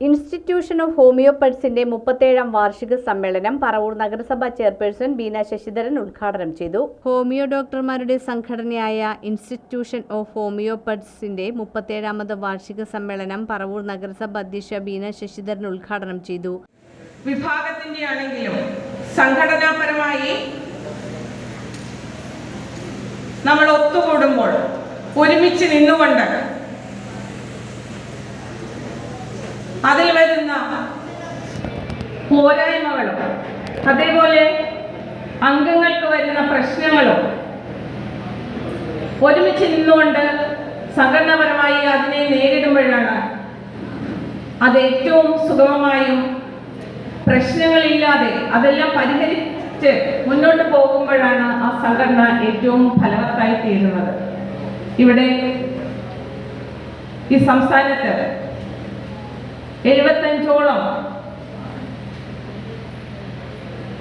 Institution of ഹോമിയോപ്പത്സിന്റെ മുപ്പത്തേഴാം വാർഷിക സമ്മേളനം പറവൂർ നഗരസഭാ ചെയർപേഴ്സൺ ബീന ശശിധരൻ ഉദ്ഘാടനം ചെയ്തു. ഹോമിയോ ഡോക്ടർമാരുടെ സംഘടനയായ ഇൻസ്റ്റിറ്റ്യൂഷൻ ഓഫ് ഹോമിയോപ്പത്സിന്റെ മുപ്പത്തേഴാമത് വാർഷിക സമ്മേളനം പറവൂർ നഗരസഭ അധ്യക്ഷ ബീന ശശിധരൻ ഉദ്ഘാടനം ചെയ്തു. വിഭാഗത്തിന്റെ ആണെങ്കിലും സംഘടനാപരമായി നമ്മൾ ഒത്തുകൂടുമ്പോൾ ഒരുമിച്ച് നിന്നുകൊണ്ട് അതിൽ വരുന്ന പോരായ്മകളും അതേപോലെ അംഗങ്ങൾക്ക് വരുന്ന പ്രശ്നങ്ങളോ ഒരുമിച്ച് നിന്നുകൊണ്ട് സംഘടനാപരമായി അതിനെ നേരിടുമ്പോഴാണ് അത് ഏറ്റവും സുഗമമായും പ്രശ്നങ്ങളില്ലാതെ അതെല്ലാം പരിഹരിച്ച് മുന്നോട്ട് പോകുമ്പോഴാണ് ആ സംഘടന ഏറ്റവും ഫലവത്തായി തീരുന്നത്. ഇവിടെ ഈ സംസ്ഥാനത്ത് എഴുപത്തഞ്ചോളം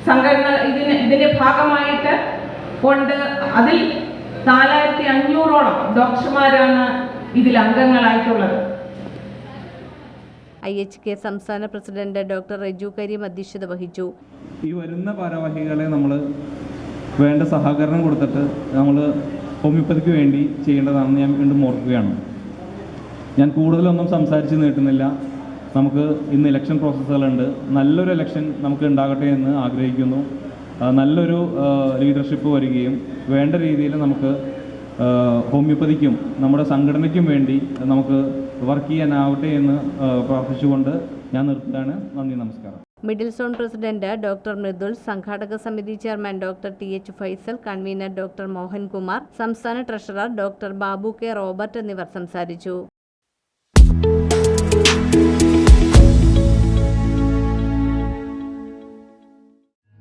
സംഘടന ഇതിന് ഇതിന്റെ ഭാഗമായിട്ട് കൊണ്ട് അതിൽ നാലായിരത്തി അഞ്ഞൂറോളം ഡോക്ടർമാരാണ് ഇതിൽ അംഗങ്ങളായിട്ടുള്ളത്. ഐ എച്ച് കെ സംസ്ഥാന പ്രസിഡന്റ് ഡോക്ടർ റജു കരീം അധ്യക്ഷത വഹിച്ചു. ഈ വരുന്ന ഭാരവാഹികളെ നമ്മൾ വേണ്ട സഹകരണം കൊടുത്തിട്ട് നമ്മൾ ഹോമിയോപ്പതിക്ക് വേണ്ടി ചെയ്യേണ്ടതാണെന്ന് ഞാൻ വീണ്ടും ഓർക്കുകയാണ്. ഞാൻ കൂടുതലൊന്നും സംസാരിച്ച് നീട്ടുന്നില്ല. നമുക്ക് ഇന്ന് ഇലക്ഷൻ പ്രോസസ്സുകളുണ്ട് നല്ലൊരു ഇലക്ഷൻ നമുക്ക് ഉണ്ടാകട്ടെ എന്ന് ആഗ്രഹിക്കുന്നു. നല്ലൊരു ലീഡർഷിപ്പ് വരികയും വേണ്ട രീതിയിൽ നമുക്ക് ഹോമിയോപ്പതിക്കും നമ്മുടെ സംഘടനയ്ക്കും വേണ്ടി നമുക്ക് വർക്ക് ചെയ്യാനാവട്ടെ എന്ന് പ്രാർത്ഥിച്ചുകൊണ്ട് ഞാൻ നിർത്തുകയാണ്. നന്ദി നമസ്കാരം. Middle zone president doctor Mridul സംഘാടക സമിതി chairman doctor T H Faisal convener doctor Mohankumar സംസ്ഥാന treasurer doctor Babu K Robert എന്നിവർ സംസാരിച്ചു.